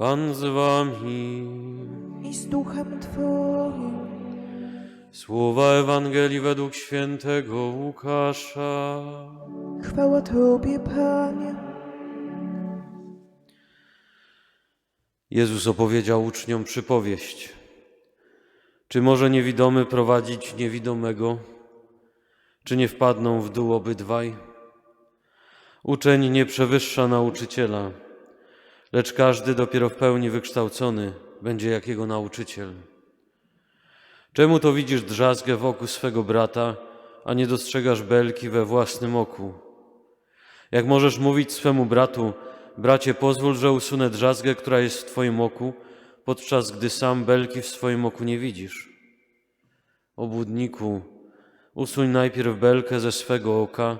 Pan z wami. i z duchem Twoim. Słowa Ewangelii według świętego Łukasza. Chwała Tobie, Panie. Jezus opowiedział uczniom przypowieść. Czy może niewidomy prowadzić niewidomego? Czy nie wpadną w dół obydwaj? Uczeń nie przewyższa nauczyciela, lecz każdy dopiero w pełni wykształcony będzie jak jego nauczyciel. Czemu to widzisz drzazgę w oku swego brata, a nie dostrzegasz belki we własnym oku? Jak możesz mówić swemu bratu, bracie, pozwól, że usunę drzazgę, która jest w twoim oku, podczas gdy sam belki w swoim oku nie widzisz? Obłudniku, usuń najpierw belkę ze swego oka,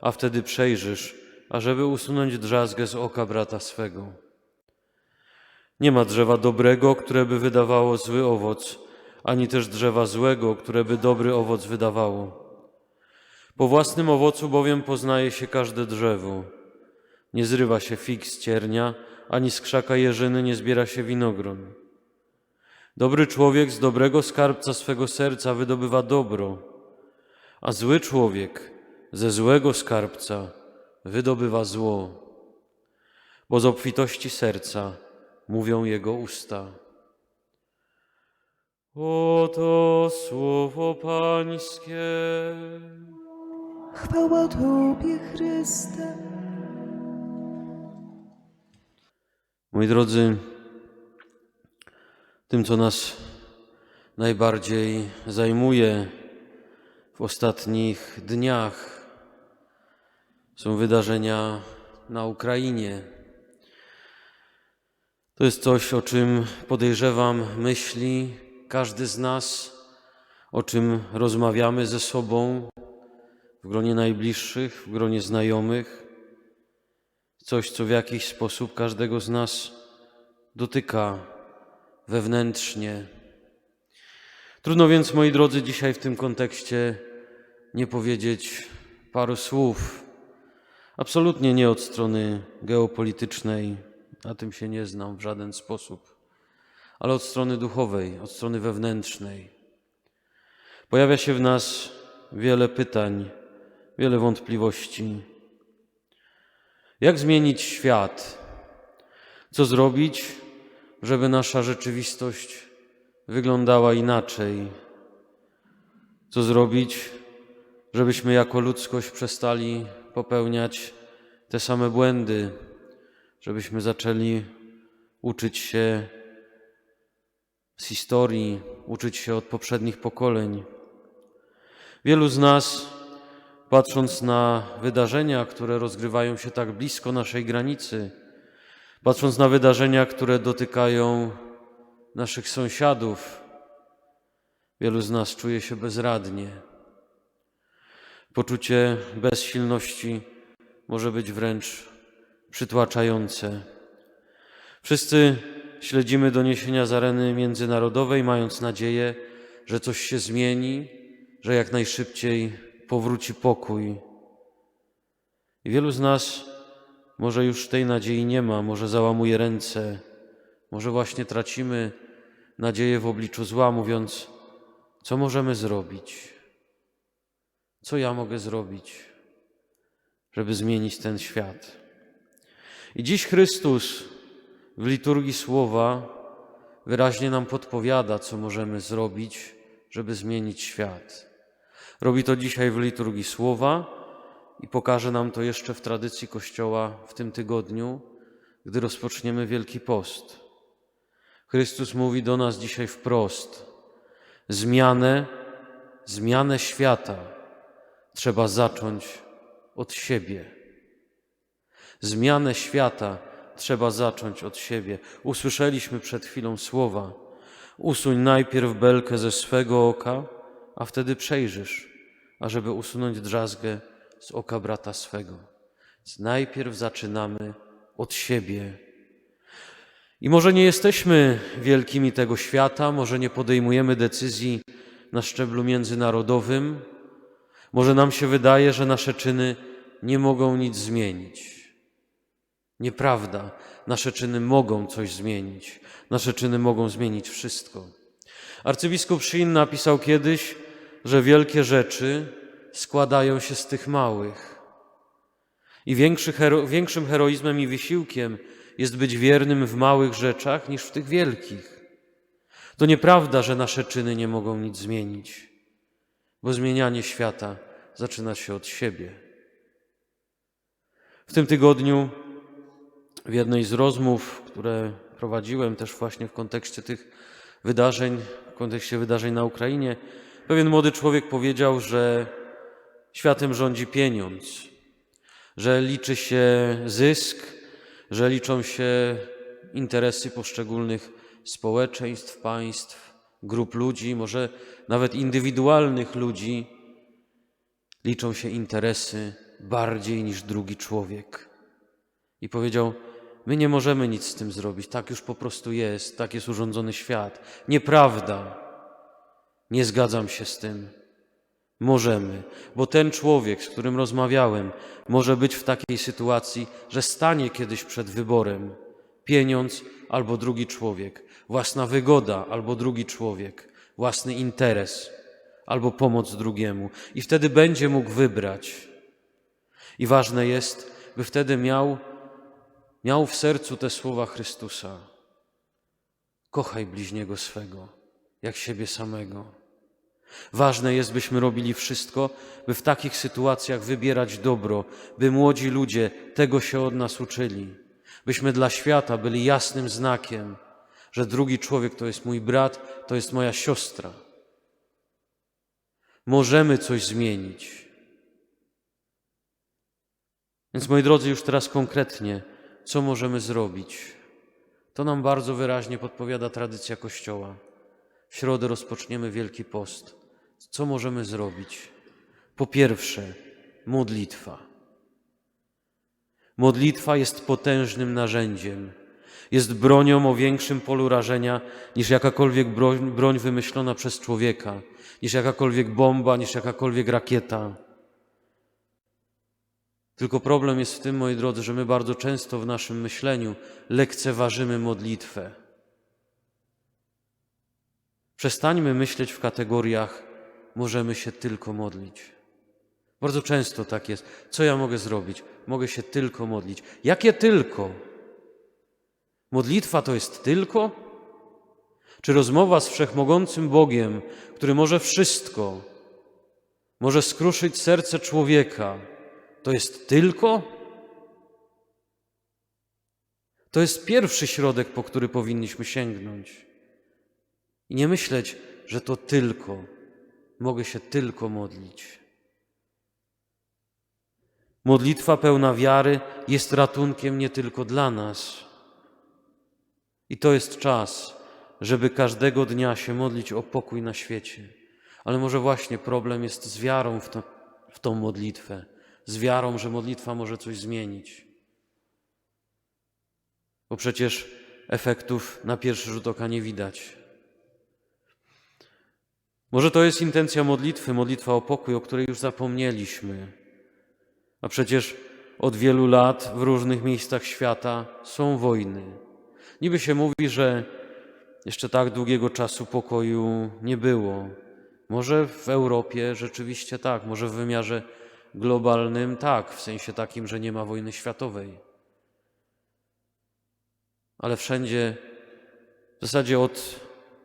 a wtedy przejrzysz, ażeby usunąć drzazgę z oka brata swego. Nie ma drzewa dobrego, które by wydawało zły owoc, ani też drzewa złego, które by dobry owoc wydawało. Po własnym owocu bowiem poznaje się każde drzewo. Nie zrywa się fig z ciernia, ani z krzaka jeżyny nie zbiera się winogron. Dobry człowiek z dobrego skarbca swego serca wydobywa dobro, a zły człowiek ze złego skarbca wydobywa zło, bo z obfitości serca mówią jego usta. Oto słowo Pańskie. Chwała Tobie, Chryste. Moi drodzy, tym, co nas najbardziej zajmuje w ostatnich dniach, są wydarzenia na Ukrainie. To jest coś, o czym podejrzewam, myśli każdy z nas, o czym rozmawiamy ze sobą w gronie najbliższych, w gronie znajomych coś, co w jakiś sposób każdego z nas dotyka wewnętrznie. Trudno więc, moi drodzy, dzisiaj w tym kontekście nie powiedzieć paru słów. Absolutnie nie od strony geopolitycznej, na tym się nie znam w żaden sposób, ale od strony duchowej, od strony wewnętrznej. Pojawia się w nas wiele pytań, wiele wątpliwości. Jak zmienić świat? Co zrobić, żeby nasza rzeczywistość wyglądała inaczej? Co zrobić, żebyśmy jako ludzkość przestali popełniać te same błędy, żebyśmy zaczęli uczyć się z historii, uczyć się od poprzednich pokoleń? Wielu z nas patrząc na wydarzenia, które rozgrywają się tak blisko naszej granicy, patrząc na wydarzenia, które dotykają naszych sąsiadów, wielu z nas czuje się bezradnie. Poczucie bezsilności może być wręcz przytłaczające. Wszyscy śledzimy doniesienia z areny międzynarodowej, mając nadzieję, że coś się zmieni, że jak najszybciej powróci pokój. I wielu z nas może już tej nadziei nie ma, może załamuje ręce, może właśnie tracimy nadzieję w obliczu zła, mówiąc, co możemy zrobić? Co ja mogę zrobić, żeby zmienić ten świat? I dziś Chrystus w liturgii słowa wyraźnie nam podpowiada, co możemy zrobić, żeby zmienić świat. Robi to dzisiaj w liturgii słowa i pokaże nam to jeszcze w tradycji Kościoła w tym tygodniu, gdy rozpoczniemy Wielki Post. Chrystus mówi do nas dzisiaj wprost: zmianę, zmianę świata trzeba zacząć od siebie. Zmianę świata trzeba zacząć od siebie. Usłyszeliśmy przed chwilą słowa: usuń najpierw belkę ze swego oka, a wtedy przejrzysz, ażeby usunąć drzazgę z oka brata swego. Więc najpierw zaczynamy od siebie. I może nie jesteśmy wielkimi tego świata, może nie podejmujemy decyzji na szczeblu międzynarodowym, może nam się wydaje, że nasze czyny nie mogą nic zmienić. Nieprawda. Nasze czyny mogą coś zmienić. Nasze czyny mogą zmienić wszystko. Arcybiskup Shin napisał kiedyś, że wielkie rzeczy składają się z tych małych. I hero, większym heroizmem i wysiłkiem jest być wiernym w małych rzeczach niż w tych wielkich. To nieprawda, że nasze czyny nie mogą nic zmienić, bo zmienianie świata zaczyna się od siebie. W tym tygodniu w jednej z rozmów, które prowadziłem też właśnie w kontekście tych wydarzeń, w kontekście wydarzeń na Ukrainie, pewien młody człowiek powiedział, że światem rządzi pieniądz, że liczy się zysk, że liczą się interesy poszczególnych społeczeństw, państw, grup ludzi, może nawet indywidualnych ludzi. Liczą się interesy bardziej niż drugi człowiek. I powiedział: My nie możemy nic z tym zrobić, tak już po prostu jest, tak jest urządzony świat. Nieprawda. Nie zgadzam się z tym. Możemy, bo ten człowiek, z którym rozmawiałem, może być w takiej sytuacji, że stanie kiedyś przed wyborem pieniądz albo drugi człowiek, własna wygoda albo drugi człowiek, własny interes albo pomoc drugiemu. I wtedy będzie mógł wybrać. I ważne jest, by wtedy miał, miał w sercu te słowa Chrystusa: Kochaj bliźniego swego, jak siebie samego. Ważne jest, byśmy robili wszystko, by w takich sytuacjach wybierać dobro, by młodzi ludzie tego się od nas uczyli, byśmy dla świata byli jasnym znakiem, że drugi człowiek to jest mój brat, to jest moja siostra. Możemy coś zmienić. Więc moi drodzy, już teraz konkretnie, co możemy zrobić? To nam bardzo wyraźnie podpowiada tradycja Kościoła. W środę rozpoczniemy Wielki Post. Co możemy zrobić? Po pierwsze, modlitwa. Modlitwa jest potężnym narzędziem. Jest bronią o większym polu rażenia niż jakakolwiek broń, broń wymyślona przez człowieka, niż jakakolwiek bomba, niż jakakolwiek rakieta. Tylko problem jest w tym, moi drodzy, że my bardzo często w naszym myśleniu lekceważymy modlitwę. Przestańmy myśleć w kategoriach możemy się tylko modlić. Bardzo często tak jest. Co ja mogę zrobić? Mogę się tylko modlić. Jakie tylko? Modlitwa to jest tylko? Czy rozmowa z wszechmogącym Bogiem, który może wszystko, może skruszyć serce człowieka, to jest tylko? To jest pierwszy środek, po który powinniśmy sięgnąć. I nie myśleć, że to tylko, mogę się tylko modlić. Modlitwa pełna wiary jest ratunkiem nie tylko dla nas. I to jest czas, żeby każdego dnia się modlić o pokój na świecie. Ale może właśnie problem jest z wiarą w, to, w tą modlitwę, z wiarą, że modlitwa może coś zmienić. Bo przecież efektów na pierwszy rzut oka nie widać. Może to jest intencja modlitwy, modlitwa o pokój, o której już zapomnieliśmy. A przecież od wielu lat w różnych miejscach świata są wojny. Niby się mówi, że jeszcze tak długiego czasu pokoju nie było. Może w Europie rzeczywiście tak, może w wymiarze globalnym tak, w sensie takim, że nie ma wojny światowej. Ale wszędzie, w zasadzie od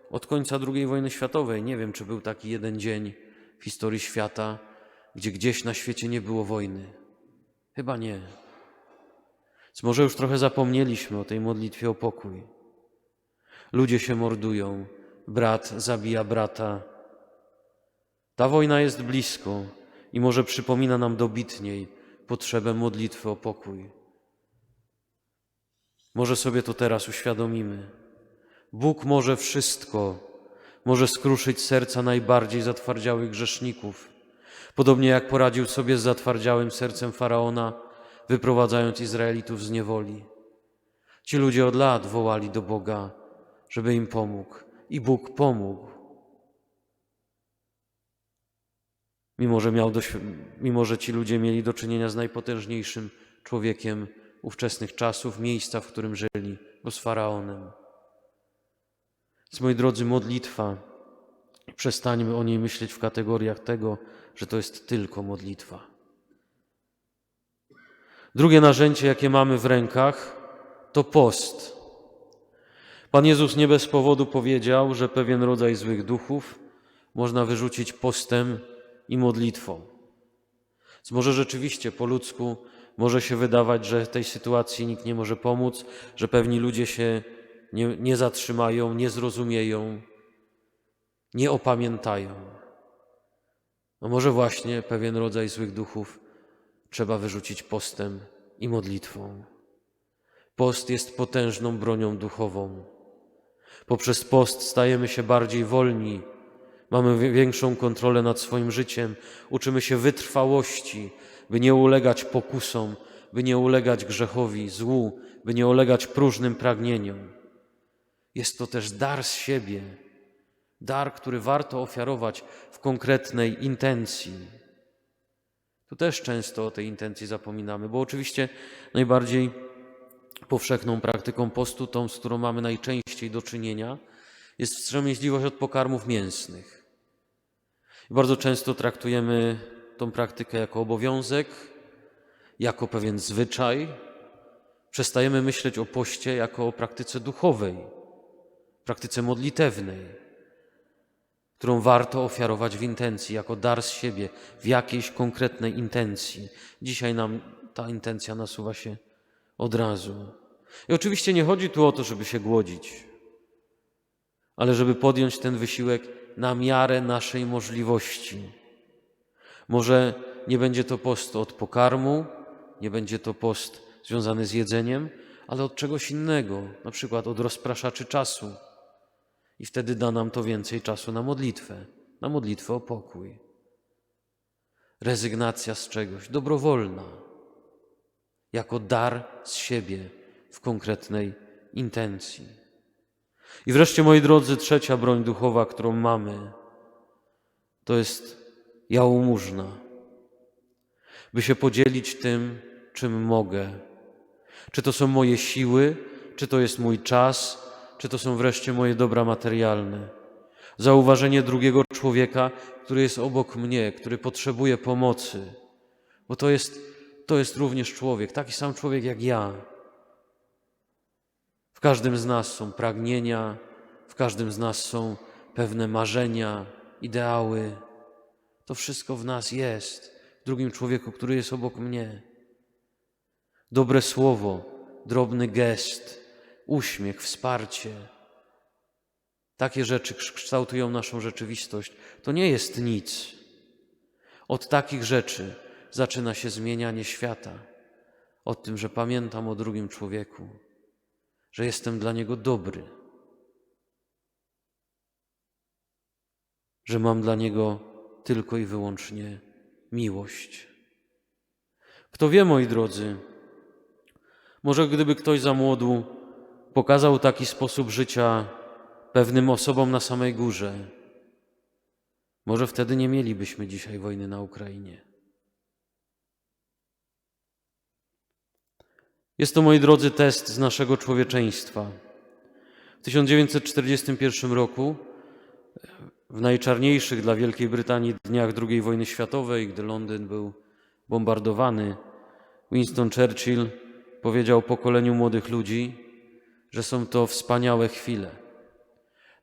od końca II wojny światowej. Nie wiem, czy był taki jeden dzień w historii świata, gdzie gdzieś na świecie nie było wojny. Chyba nie. Więc może już trochę zapomnieliśmy o tej modlitwie o pokój. Ludzie się mordują, brat zabija brata. Ta wojna jest blisko i może przypomina nam dobitniej potrzebę modlitwy o pokój. Może sobie to teraz uświadomimy. Bóg może wszystko, może skruszyć serca najbardziej zatwardziałych grzeszników, podobnie jak poradził sobie z zatwardziałym sercem faraona, wyprowadzając Izraelitów z niewoli. Ci ludzie od lat wołali do Boga, żeby im pomógł, i Bóg pomógł. Mimo że, miał mimo, że ci ludzie mieli do czynienia z najpotężniejszym człowiekiem ówczesnych czasów, miejsca, w którym żyli, bo z faraonem. Więc moi drodzy, modlitwa, przestańmy o niej myśleć w kategoriach tego, że to jest tylko modlitwa. Drugie narzędzie, jakie mamy w rękach, to post. Pan Jezus nie bez powodu powiedział, że pewien rodzaj złych duchów można wyrzucić postem i modlitwą. Więc może rzeczywiście po ludzku może się wydawać, że tej sytuacji nikt nie może pomóc, że pewni ludzie się nie, nie zatrzymają, nie zrozumieją, nie opamiętają. No może właśnie pewien rodzaj złych duchów trzeba wyrzucić postem i modlitwą. Post jest potężną bronią duchową. Poprzez post stajemy się bardziej wolni, mamy wi- większą kontrolę nad swoim życiem, uczymy się wytrwałości, by nie ulegać pokusom, by nie ulegać grzechowi, złu, by nie ulegać próżnym pragnieniom. Jest to też dar z siebie, dar, który warto ofiarować w konkretnej intencji. Tu też często o tej intencji zapominamy, bo oczywiście najbardziej powszechną praktyką postu, tą, z którą mamy najczęściej do czynienia, jest wstrzemięźliwość od pokarmów mięsnych. Bardzo często traktujemy tą praktykę jako obowiązek, jako pewien zwyczaj. Przestajemy myśleć o poście jako o praktyce duchowej, praktyce modlitewnej, którą warto ofiarować w intencji, jako dar z siebie, w jakiejś konkretnej intencji. Dzisiaj nam ta intencja nasuwa się od razu. I oczywiście nie chodzi tu o to, żeby się głodzić, ale żeby podjąć ten wysiłek na miarę naszej możliwości. Może nie będzie to post od pokarmu, nie będzie to post związany z jedzeniem, ale od czegoś innego, na przykład od rozpraszaczy czasu. I wtedy da nam to więcej czasu na modlitwę, na modlitwę o pokój. Rezygnacja z czegoś, dobrowolna, jako dar z siebie w konkretnej intencji. I wreszcie, moi drodzy, trzecia broń duchowa, którą mamy, to jest jałmużna, by się podzielić tym, czym mogę. Czy to są moje siły, czy to jest mój czas, czy to są wreszcie moje dobra materialne. Zauważenie drugiego człowieka, który jest obok mnie, który potrzebuje pomocy, bo to jest, to jest również człowiek, taki sam człowiek jak ja. W każdym z nas są pragnienia, w każdym z nas są pewne marzenia, ideały. To wszystko w nas jest, w drugim człowieku, który jest obok mnie. Dobre słowo, drobny gest, uśmiech, wsparcie. Takie rzeczy kształtują naszą rzeczywistość. To nie jest nic. Od takich rzeczy zaczyna się zmienianie świata. Od tym, że pamiętam o drugim człowieku, że jestem dla niego dobry, że mam dla niego tylko i wyłącznie miłość. Kto wie, moi drodzy, może gdyby ktoś za młodu pokazał taki sposób życia pewnym osobom na samej górze, może wtedy nie mielibyśmy dzisiaj wojny na Ukrainie. Jest to, moi drodzy, test z naszego człowieczeństwa. W 1941 roku, w najczarniejszych dla Wielkiej Brytanii dniach II wojny światowej, gdy Londyn był bombardowany, Winston Churchill powiedział pokoleniu młodych ludzi, że są to wspaniałe chwile.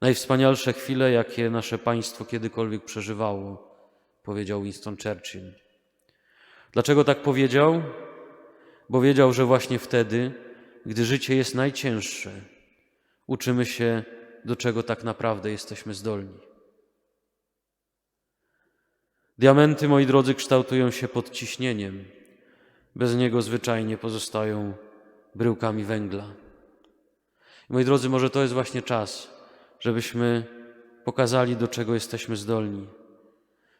Najwspanialsze chwile, jakie nasze państwo kiedykolwiek przeżywało, powiedział Winston Churchill. Dlaczego tak powiedział? Bo wiedział, że właśnie wtedy, gdy życie jest najcięższe, uczymy się, do czego tak naprawdę jesteśmy zdolni. Diamenty, moi drodzy, kształtują się pod ciśnieniem. Bez niego zwyczajnie pozostają bryłkami węgla. Moi drodzy, może to jest właśnie czas, żebyśmy pokazali, do czego jesteśmy zdolni.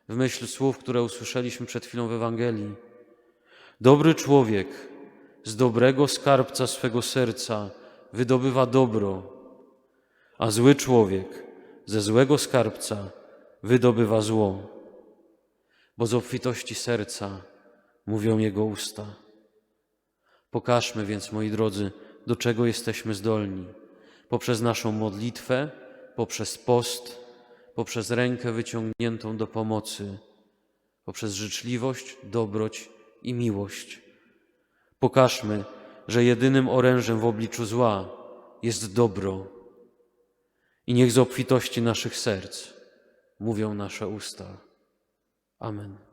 W myśl słów, które usłyszeliśmy przed chwilą w Ewangelii. Dobry człowiek z dobrego skarbca swego serca wydobywa dobro, a zły człowiek ze złego skarbca wydobywa zło, bo z obfitości serca mówią jego usta. Pokażmy więc, moi drodzy, do czego jesteśmy zdolni. Poprzez naszą modlitwę, poprzez post, poprzez rękę wyciągniętą do pomocy, poprzez życzliwość, dobroć i miłość. Pokażmy, że jedynym orężem w obliczu zła jest dobro. I niech z obfitości naszych serc mówią nasze usta. Amen.